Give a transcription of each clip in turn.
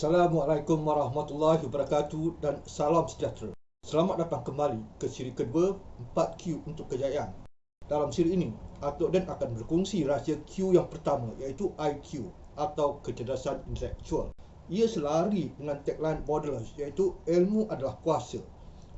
Assalamualaikum warahmatullahi wabarakatuh dan salam sejahtera. Selamat datang kembali ke siri kedua 4Q untuk kejayaan. Dalam siri ini, Atok Dan akan berkongsi rahsia Q yang pertama iaitu IQ atau kecerdasan intelektual. Ia selari dengan tagline Borderless iaitu ilmu adalah kuasa,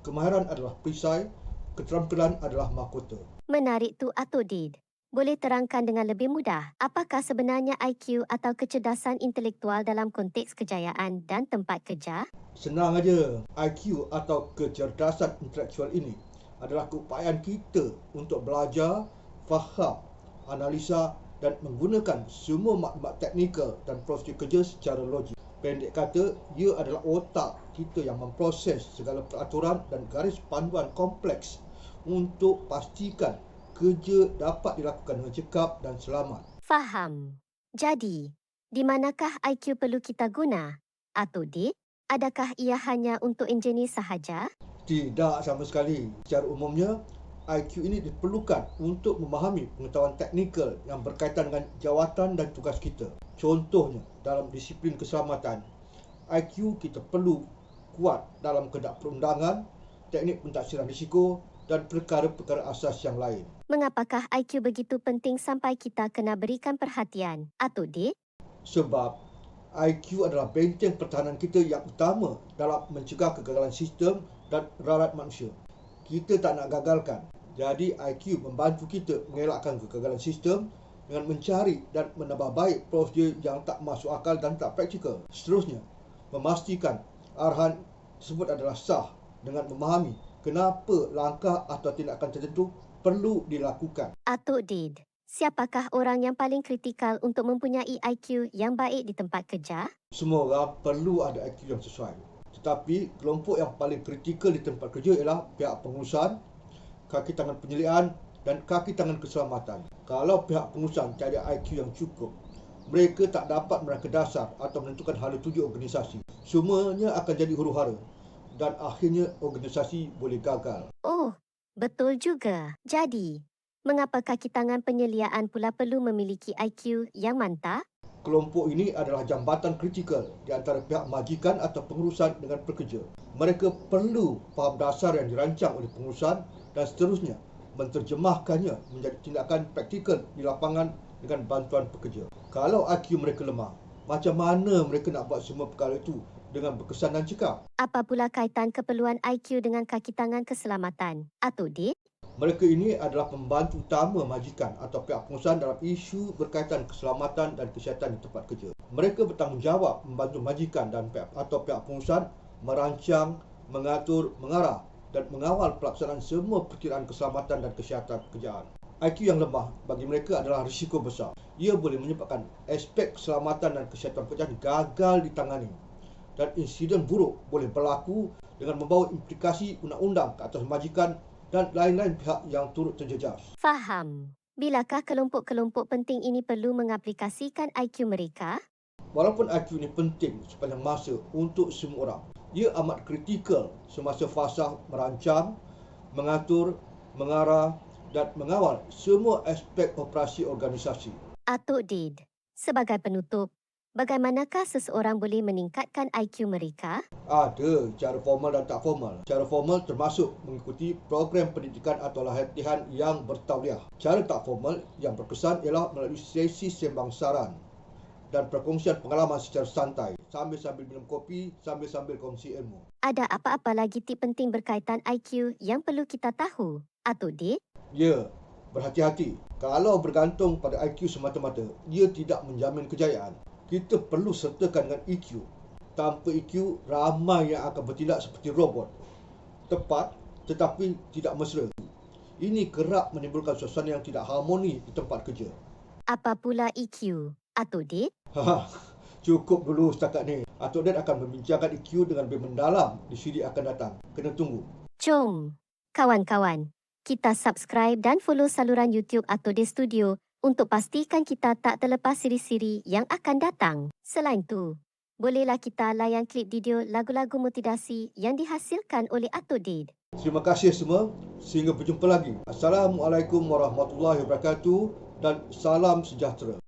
kemahiran adalah perisai, keterampilan adalah mahkota. Menarik tu Did. Boleh terangkan dengan lebih mudah, apakah sebenarnya IQ atau kecerdasan intelektual dalam konteks kejayaan dan tempat kerja? Senang aja. IQ atau kecerdasan intelektual ini adalah keupayaan kita untuk belajar, faham, analisa dan menggunakan semua maklumat teknikal dan prosedur kerja secara logik. Pendek kata, ia adalah otak kita yang memproses segala peraturan dan garis panduan kompleks untuk pastikan kerja dapat dilakukan dengan cekap dan selamat. Faham. Jadi, di manakah IQ perlu kita guna? Atau D, adakah ia hanya untuk engineer sahaja? Tidak sama sekali. Secara umumnya, IQ ini diperlukan untuk memahami pengetahuan teknikal yang berkaitan dengan jawatan dan tugas kita. Contohnya, dalam disiplin keselamatan, IQ kita perlu kuat dalam kehendak perundangan, teknik pentaksiran risiko dan perkara-perkara asas yang lain. Mengapakah IQ begitu penting sampai kita kena berikan perhatian? Atau D, Sebab IQ adalah benteng pertahanan kita yang utama dalam mencegah kegagalan sistem dan rarat manusia. Kita tak nak gagalkan. Jadi IQ membantu kita mengelakkan kegagalan sistem dengan mencari dan menambah baik prosedur yang tak masuk akal dan tak praktikal. Seterusnya, memastikan arahan tersebut adalah sah dengan memahami kenapa langkah atau tindakan tertentu perlu dilakukan. Atau Did, siapakah orang yang paling kritikal untuk mempunyai IQ yang baik di tempat kerja? Semua orang perlu ada IQ yang sesuai. Tetapi kelompok yang paling kritikal di tempat kerja ialah pihak pengurusan, kaki tangan penyelidikan dan kaki tangan keselamatan. Kalau pihak pengurusan tiada IQ yang cukup, mereka tak dapat merangka dasar atau menentukan hala tuju organisasi. Semuanya akan jadi huru-hara dan akhirnya organisasi boleh gagal. Oh, betul juga. Jadi, mengapa kaki tangan penyeliaan pula perlu memiliki IQ yang mantap? Kelompok ini adalah jambatan kritikal di antara pihak majikan atau pengurusan dengan pekerja. Mereka perlu faham dasar yang dirancang oleh pengurusan dan seterusnya menterjemahkannya menjadi tindakan praktikal di lapangan dengan bantuan pekerja. Kalau IQ mereka lemah, macam mana mereka nak buat semua perkara itu dengan berkesan dan cekap? Apa pula kaitan keperluan IQ dengan kaki tangan keselamatan? Atau D, Mereka ini adalah pembantu utama majikan atau pihak pengurusan dalam isu berkaitan keselamatan dan kesihatan di tempat kerja. Mereka bertanggungjawab membantu majikan dan pihak atau pihak pengurusan merancang, mengatur, mengarah dan mengawal pelaksanaan semua perkiraan keselamatan dan kesihatan pekerjaan. IQ yang lemah bagi mereka adalah risiko besar. Ia boleh menyebabkan aspek keselamatan dan kesihatan pekerjaan gagal ditangani dan insiden buruk boleh berlaku dengan membawa implikasi undang-undang ke atas majikan dan lain-lain pihak yang turut terjejas. faham. Bilakah kelompok-kelompok penting ini perlu mengaplikasikan IQ mereka? Walaupun IQ ini penting sepanjang masa untuk semua orang, ia amat kritikal semasa fasa merancang, mengatur, mengarah dan mengawal semua aspek operasi organisasi. Atuk Did, sebagai penutup, bagaimanakah seseorang boleh meningkatkan IQ mereka? Ada cara formal dan tak formal. Cara formal termasuk mengikuti program pendidikan atau latihan yang bertauliah. Cara tak formal yang berkesan ialah melalui sesi sembang saran dan perkongsian pengalaman secara santai sambil-sambil minum kopi, sambil-sambil kongsi ilmu. Ada apa-apa lagi tip penting berkaitan IQ yang perlu kita tahu? Atuk Did, Ya, berhati-hati. Kalau bergantung pada IQ semata-mata, ia tidak menjamin kejayaan. Kita perlu sertakan dengan EQ. Tanpa EQ, ramai yang akan bertindak seperti robot. Tepat tetapi tidak mesra. Ini kerap menimbulkan suasana yang tidak harmoni di tempat kerja. apa pula EQ? Atuk Haha, cukup dulu setakat ni. Atuk Dan akan membincangkan EQ dengan lebih mendalam di siri akan datang. Kena tunggu. jom. Kawan-kawan, kita subscribe dan follow saluran YouTube Did Studio untuk pastikan kita tak terlepas siri-siri yang akan datang. Selain tu, bolehlah kita layan klip video lagu-lagu motivasi yang dihasilkan oleh Did. Terima kasih semua. Sehingga berjumpa lagi. Assalamualaikum warahmatullahi wabarakatuh dan salam sejahtera.